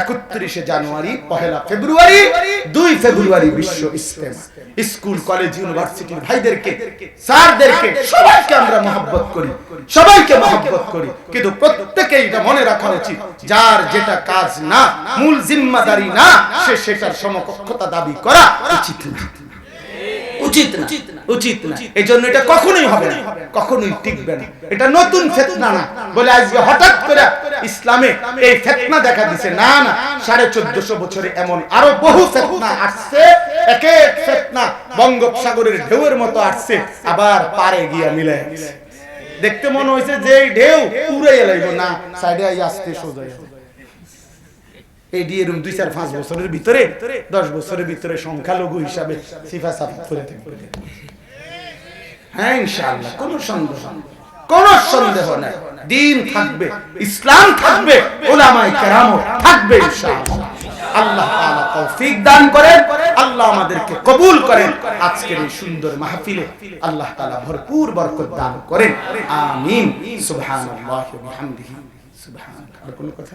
একত্রিশে জানুয়ারি, পহেলা ফেব্রুয়ারি, দুই ফেব্রুয়ারি বিশ্ব ইস্তেমা স্কুল, কলেজ ইউনিভার্সিটির ভাইদেরকে, স্যারদেরকে, সবাইকে আমরা মহব্বত করি। সবাইকে মহব্বত করি। কিন্তু প্রত্যেকে এটা মনে রাখা উচিত, যার যেটা কাজ না, মূল জিম্মাদারি না, সে সেটার সমকক্ষতা দাবি করা উচিত না। উচিত না উচিত না এই জন্য এটা কখনোই হবে না কখনোই টিকবে না। এটা নতুন ফেতনা না। বলে আজকে হঠাৎ করে ইসলামে এই ফেতনা দেখা দিছে। না না সাড়ে চোদ্দশো বছরে এমন আরও বহু ফেতনা আসছে। এক এক ফেতনা বঙ্গোপসাগরের ঢেউয়ের মতো আসছে। আবার পারে গিয়া মিলে দেখতে মনে হয়েছে যে এই ঢেউ পুরে এলাইব। না সাইডে আসতে সোজা দিয়ে এরকম দুই চার পাঁচ বছরের ভিতরে, দশ বছরের ভিতরে সংখ্যালঘু হিসাবে সিফা সাফা করে থাকবে হ্যাঁ ইনশাআল্লাহ, কোন সন্দেহ। কোন সন্দেহ নাই। দিন থাকবে, ইসলাম থাকবে ওলামাই কেরাম থাকবে আল্লাহ তৌফিক দান করেন, আল্লাহ আমাদেরকে কবুল করেন। আজকের এই সুন্দর মাহফিলে আল্লাহ তাআলা ভরপুর বরকত দান করেন। আমিন। সুবহানাল্লাহি ওয়া বিহামদিহি। সুবহান আর কোন কথা?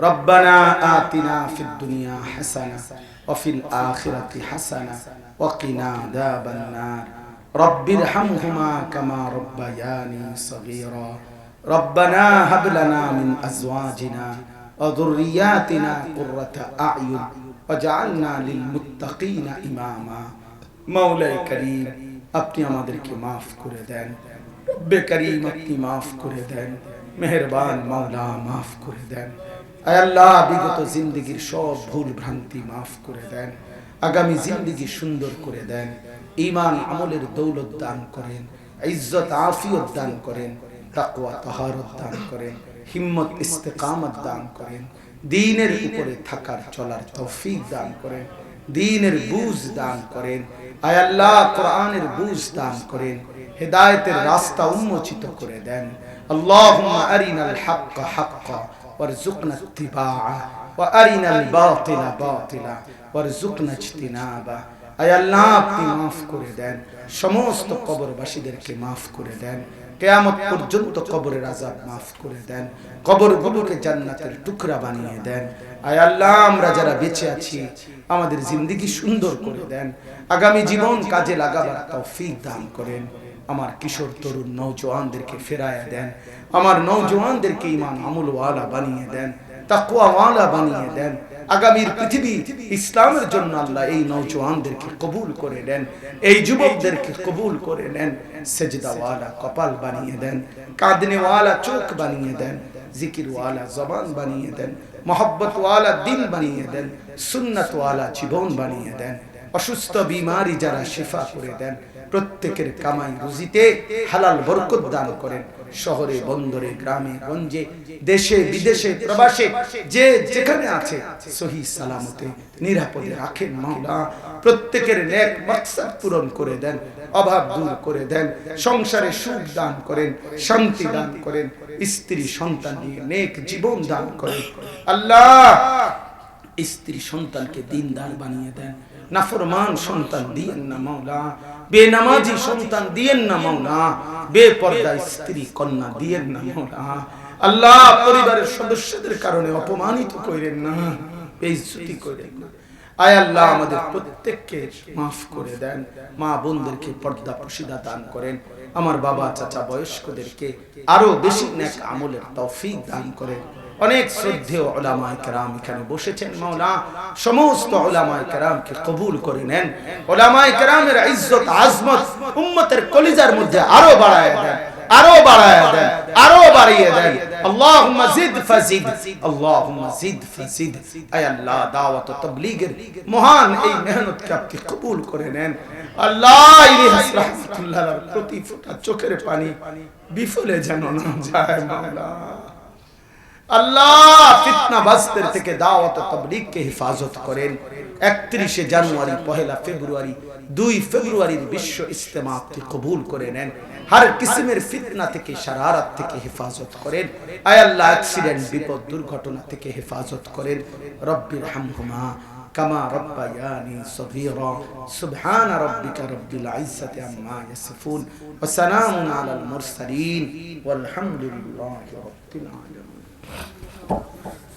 ربنا آتنا في الدنيا حسنة وفي الآخرة حسنة وقنا عذاب النار رب ارحمهما كما ربياني صغيرا ربنا هب لنا من أزواجنا وذرياتنا قرة أعين وجعلنا للمتقين إماما مولاي كريم আপনি আমাদেরকে মাফ করে দেন রব্বে করিম আপনি মাফ করে দেন মেহেরবান মাওলা মাফ করে দেন আয় আল্লাহ, বিগত জিন্দগির সব ভুল ভ্রান্তি মাফ করে দেন, আগামী জিন্দগি সুন্দর করে দেন ইমান আমলের দৌলত দান করেন, ইজ্জত আফিয়ত দান করেন, তাকওয়া তাহারত দান করেন, হিম্মত ইস্তেকামত দান করেন, দিনের উপরে থাকার চলার তৌফিক দান করেন, দিনের বুঝ দান করেন, আয় আল্লাহ, কোরআনের বুঝ দান করেন, হেদায়েতের রাস্তা উন্মোচিত করে দেন। আল্লাহুম্মা আরিনাল হাক্কা হাক্কা وارزقنا اتباعه وارنا الباطل باطلا وارزقنا اجتنابه আয় আল্লাহ আপনি মাফ করে দেন সমস্ত কবরবাসীদেরকে মাফ করে দেন কেয়ামত পর্যন্ত কবরের আজাব মাফ করে দেন কবরগুলোকে জান্নাতের টুকরা বানিয়ে দেন আয় আল্লাহ আমরা যারা বেঁচে আছি আমাদের জিন্দিগি সুন্দর করে দেন আগামী জীবন কাজে লাগাবার তৌফিক দান করেন আমার কিশোর তরুণ নৌজওয়ানদেরকে ফেরায় দেন। আমার নৌজওয়ানদেরকে ইমান আমলওয়ালা বানিয়ে দেন তাকুয়াওয়ালা বানিয়ে দেন। আগামীর পৃথিবী ইসলামের জন্য আল্লাহ এই নৌজওয়ানদেরকে কবুল করে নেন, এই যুবকদেরকে কবুল করে নেন, সেজদাওয়ালা কপাল বানিয়ে দেন, কাঁদনেওয়ালা চোখ বানিয়ে দেন, জিকিরওয়ালা জবান বানিয়ে দেন, মোহব্বতওয়ালা দিন বানিয়ে দেন, সুন্নতওয়ালা জীবন বানিয়ে দেন, অসুস্থ, বিমারি যারা শিফা করে দেন প্রত্যেকের কামাই রুজিতে হালাল বরকত দান করেন। শহরে, বন্দরে, গ্রামে, গঞ্জে, দেশে, বিদেশে, প্রবাসে, যে যেখানে আছে, সহি সালামতে নিরাপদে রাখেন মাওলা। প্রত্যেকের নেক মাকসাদ পূরণ করে দেন, অভাব দূর করে দেন, সংসারে সুখ দান করেন, শান্তি দান করেন, স্ত্রী সন্তান নিয়ে নেক জীবন দান করেন। আল্লাহ স্ত্রী সন্তানকে দিনদার বানিয়ে দেন। নাফরমান সন্তান দিয়েন না মাওলা। বেনামাজি সন্তান দিয়েন না মাওলা বেপর্দা স্ত্রী কন্যা দিয়েন না মাওলা। আল্লাহ পরিবারের সদস্যদের কারণে অপমানিত করেন না, বেইজ্জতি করেন না। আয় আল্লাহ আমাদের প্রত্যেককে মাফ করে দেন, মা বোনদেরকে পর্দা প্রসিদা দান করেন, আমার বাবা চাচা বয়স্কদেরকে আরও বেশি নেক আমলের তৌফিক দান করেন। অনেক শ্রদ্ধেয় ওলামায় কেরাম এখানে বসেছেন, মাওলা। সমস্ত ওলামায় কেরামকে কবুল করে নেন। ওলামায় কেরামের ইজ্জত, আজমত উম্মতের কলিজার মধ্যে আরও বাড়ায় দেন, আরও বাড়ায় দেন, আরও বাড়িয়ে দেন। আল্লাহুম্মা জিদ ফাজিদ আল্লাহুম্মা জিদ ফাজিদ আয় আল্লাহ, দাওয়াত ও মহান এই মেহনতকে আপনি কবুল করে নেন। আল্লাহ ইলিয়াস রাহমাতুল্লাহর প্রতি ফোঁটা চোখের পানি বিফলে যেন না যায়, মাওলা। আল্লাহ ফিতনাবাজদের থেকে দাওয়াত ও তাবলীগকে হেফাজত করেন একত্রিশে জানুয়ারি পহেলা ফেব্রুয়ারি দুই ফেব্রুয়ারির বিশ্ব ইস্তেমা আপনি কবুল করে নেন হর কিসমের ফিতনা থেকে শারারাত থেকে হেফাজত করেন আয় আল্লাহ অ্যাক্সিডেন্ট বিপদ দুর্ঘটনা থেকে হেফাজত করেন রব্বির হামহুমা كما ربياني صغيرا سبحان ربك رب العزة عما يصفون وسلام على المرسلين والحمد لله رب العالمين どうも。